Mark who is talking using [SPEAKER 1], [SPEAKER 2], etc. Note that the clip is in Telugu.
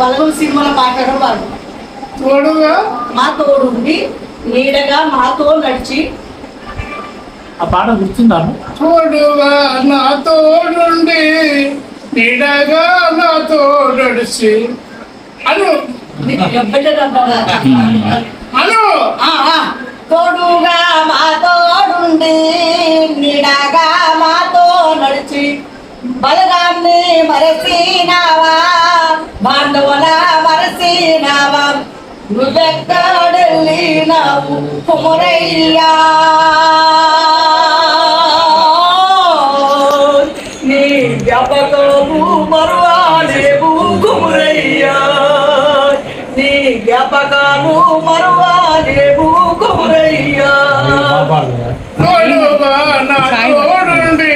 [SPEAKER 1] బలగం సినిమాలో పాడాడు వాడు.
[SPEAKER 2] తోడుగా?
[SPEAKER 1] మా తోడుండి నీడగా మాతో నడిచి.
[SPEAKER 3] ఆ పాట గుర్తుందాను
[SPEAKER 2] తోడుగా నాతో నుండి నీడగా నాతో నడిచి. అను? అను.
[SPEAKER 1] ఆ, ఆ. తోడుగా మా తోడుండి నీడగా మాతో నడిచి. బలగాన్ని మరసినావా బాంధవుల మరసినావా నువ్వెక్కడెళ్ళినావు కుమరయ్యా? నీ జ్ఞాపకము మరువాలేవు కుమరయ్యా. నీ జ్ఞాపకము మరువాలేవు కుమరయ్యా.
[SPEAKER 2] నుండి